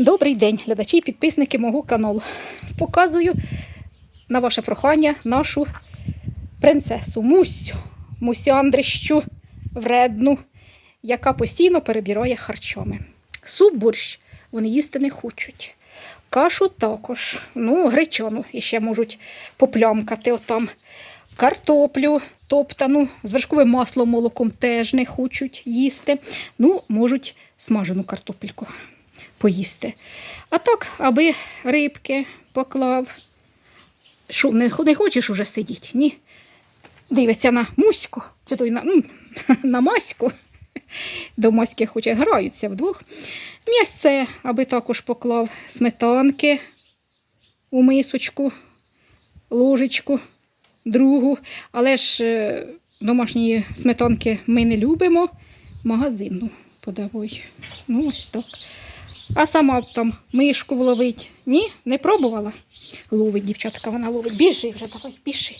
Добрий день, глядачі і підписники мого каналу. Показую на ваше прохання нашу принцесу Мусю, Мусяндрищу вредну, яка постійно перебирає харчами. Суп борщ вони їсти не хочуть. Кашу також, ну, гречану іще можуть поплямкати отам. Картоплю топтану з вершковим маслом, молоком теж не хочуть їсти. Ну, можуть смажену картопельку поїсти. А так, аби рибки поклав. Що, не, не хочеш уже сидіти? Ні. Дивиться на муську, чи то й на, ну, на маську. До маськи хоче граються вдвох. М'ясце, аби також поклав сметанки у мисочку, ложечку, другу. Але ж е, домашньої сметанки ми не любимо. Магазинну подавай. Ну, ось так. А сама там мишку вловить. Ні, не пробувала. Ловить дівчатка, вона ловить. Біжи вже, давай, біжи.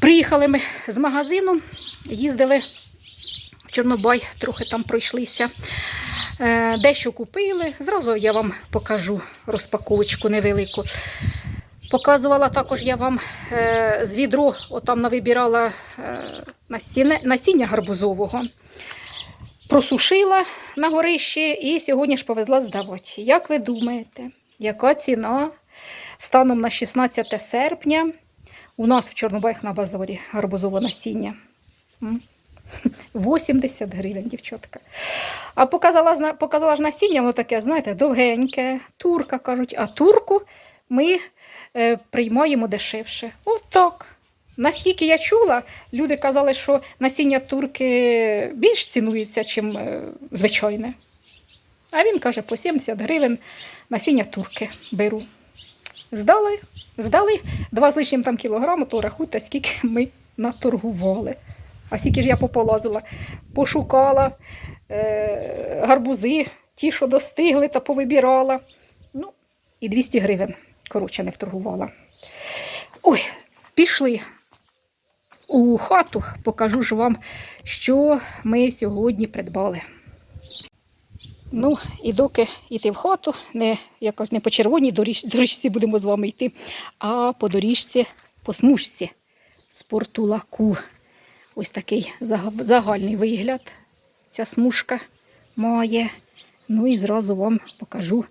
Приїхали ми з магазину, їздили в Чорнобай, трохи там пройшлися. Е, Дещо купили. Зразу я вам покажу розпаковочку невелику. Показувала також я вам е, з відро, отам навибирала е, насіння, насіння гарбузового. Просушила на горищі і сьогодні ж повезла здавати. Як ви думаєте, яка ціна станом на 16 серпня у нас в Чорнобаях на базарі гарбузове насіння? 80 гривень, дівчатка. А показала, показала ж насіння, воно таке, знаєте, довгеньке, турка кажуть, а турку ми е, приймаємо дешевше. От так. Наскільки я чула, люди казали, що насіння турки більш цінується, ніж звичайне. А він каже, по 70 гривень насіння турки беру. Здали, здали два з лишнім там кілограму, то рахуйте, скільки ми наторгували. А скільки ж я пополазила, пошукала е, гарбузи, ті, що достигли, та повибирала. Ну, і 200 гривень, коротше, не вторгувала. Ой, пішли у хату, покажу ж вам, що ми сьогодні придбали. Ну, і доки йти в хату, не, якось не по червоній доріж, доріжці будемо з вами йти, а по доріжці, по смужці спортулаку. Ось такий загальний вигляд ця смужка має. Ну і зразу вам покажу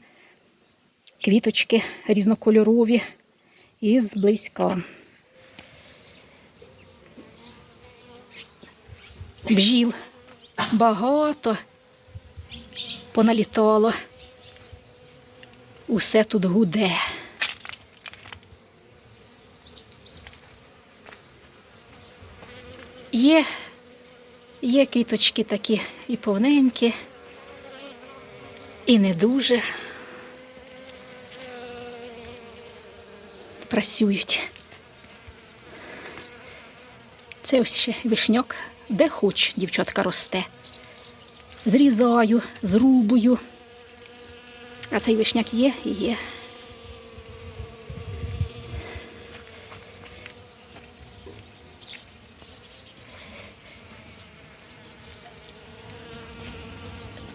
квіточки різнокольорові і зблизька. Бжіл багато поналітало. Усе тут гуде. Є, є квіточки такі і повненькі, і не дуже. Працюють. Це ось ще вишняк, де хоч дівчатка росте. Зрізаю, зрубую. А цей вишняк є і є.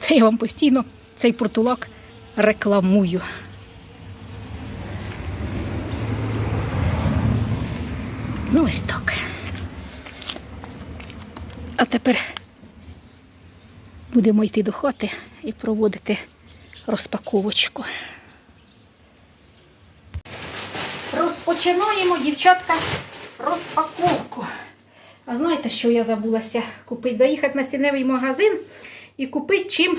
Це я вам постійно цей портулак рекламую. Ну, ось так. А тепер будемо йти до хати і проводити розпаковочку. Розпочинаємо, дівчатка, розпаковку. А знаєте, що я забулася купити? Заїхати на сіневий магазин і купити чим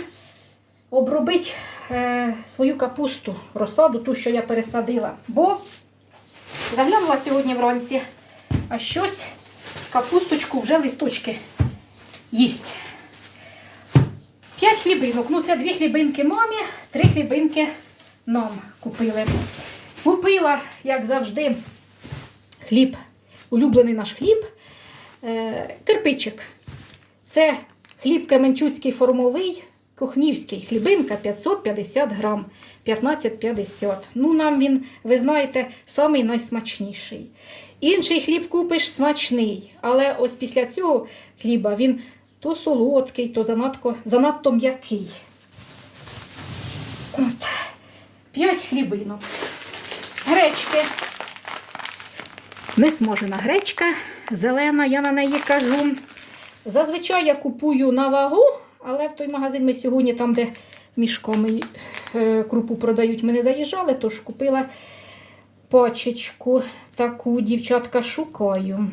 обробити е, свою капусту, розсаду, ту, що я пересадила. Бо заглянула сьогодні вранці, а щось капусточку вже листочки їсть. П'ять хлібинок. Ну, це дві хлібинки мамі, три хлібинки нам купили. Купила, як завжди, хліб, улюблений наш хліб, е, кирпичик. Це хліб Кременчуцький формовий, кухнівський хлібинка 550 грам, 15,50. Ну, нам він, ви знаєте, самий найсмачніший. Інший хліб купиш смачний, але ось після цього хліба він то солодкий, то занадто, занадто м'який. Ось 5 хлібинок. Гречки. Несмажена гречка, зелена, я на неї кажу. Зазвичай я купую на вагу, але в той магазин ми сьогодні, там, де мішками е, крупу продають, ми не заїжджали, тож купила пачечку таку, дівчатка, шукаю.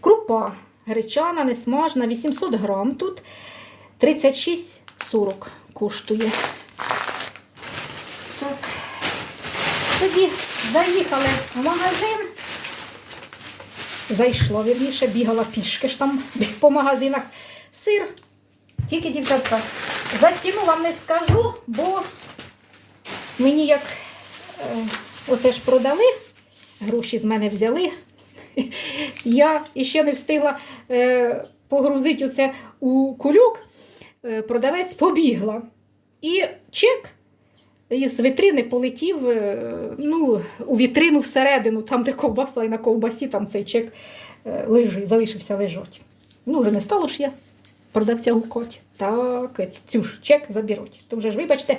Крупа гречана, несмажна, 800 грам тут 36,40 коштує. Так. Тоді заїхали в магазин. Зайшла, вірніше, бігала пішки ж там по магазинах. Сир. Тільки, дівчатка, за ціну вам не скажу, бо мені як е, оце ж продали, гроші з мене взяли. Я іще не встигла е, погрузити оце у кульок, е, продавець побігла. І чек із вітрини полетів е, ну, у вітрину всередину, там, де ковбаса і на ковбасі, там цей чек лежить, залишився лежать. Ну, вже не стало ж я продавця гукать. Так, цю ж чек заберуть. То вже ж, вибачте,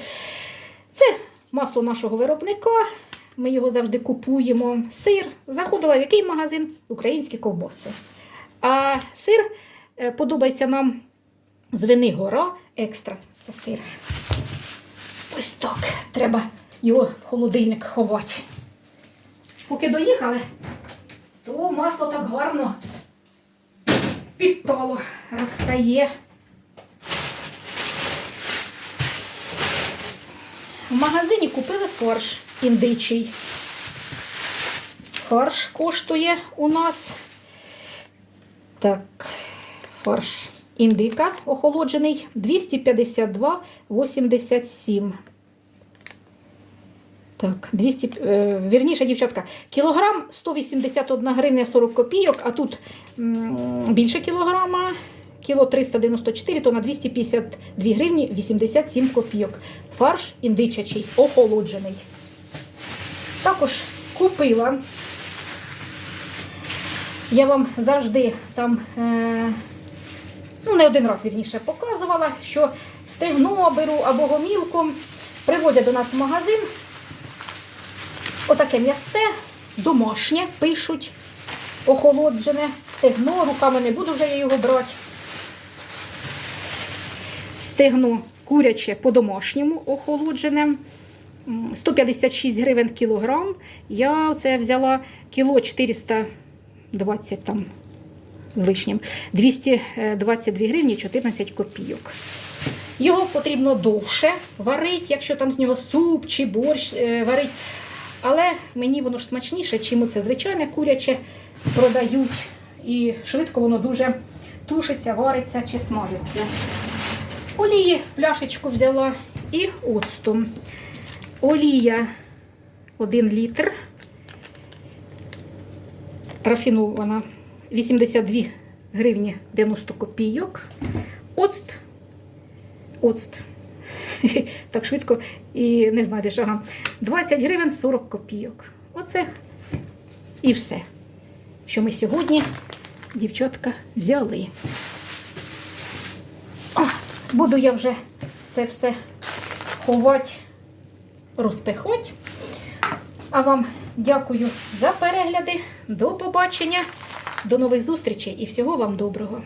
це масло нашого виробника. Ми його завжди купуємо. Сир. Заходила в який магазин? Українські ковбаси. А сир е, подобається нам з вини гора екстра. Це сир. Ось так. Треба його в холодильник ховати. Поки доїхали, то масло так гарно підтало розстає. В магазині купили фарш індичий. Фарш коштує у нас. Так, фарш індика охолоджений 252,87. Так, 200, е, вірніше, дівчатка, кілограм 181 гривня 40 копійок, а тут м, більше кілограма, кіло 394, то на 252 гривні 87 копійок. Фарш індичачий, охолоджений. Також купила. Я вам завжди там, е, ну не один раз вірніше, показувала, що стегно беру або гомілку, привозять до нас в магазин. Отаке м'ясце, домашнє, пишуть, охолоджене, стегно, руками не буду вже я його брати. Стегно куряче по-домашньому охолоджене. М, 156 гривень кілограм. Я це взяла кіло 420 там з лишнім. 222 гривні 14 копійок. Його потрібно довше варити, якщо там з нього суп чи борщ е, варить. Але мені воно ж смачніше, чим оце звичайне куряче продають. І швидко воно дуже тушиться, вариться чи смажиться. Олії пляшечку взяла і оцту. Олія 1 літр. Рафінована 82 гривні 90 копійок. Оцт. Оцт. Так швидко і не знайдеш. Ага. 20 гривень 40 копійок. Оце і все, що ми сьогодні, дівчатка, взяли. О, буду я вже це все ховати, розпихати. А вам дякую за перегляди. До побачення, до нових зустрічей і всього вам доброго.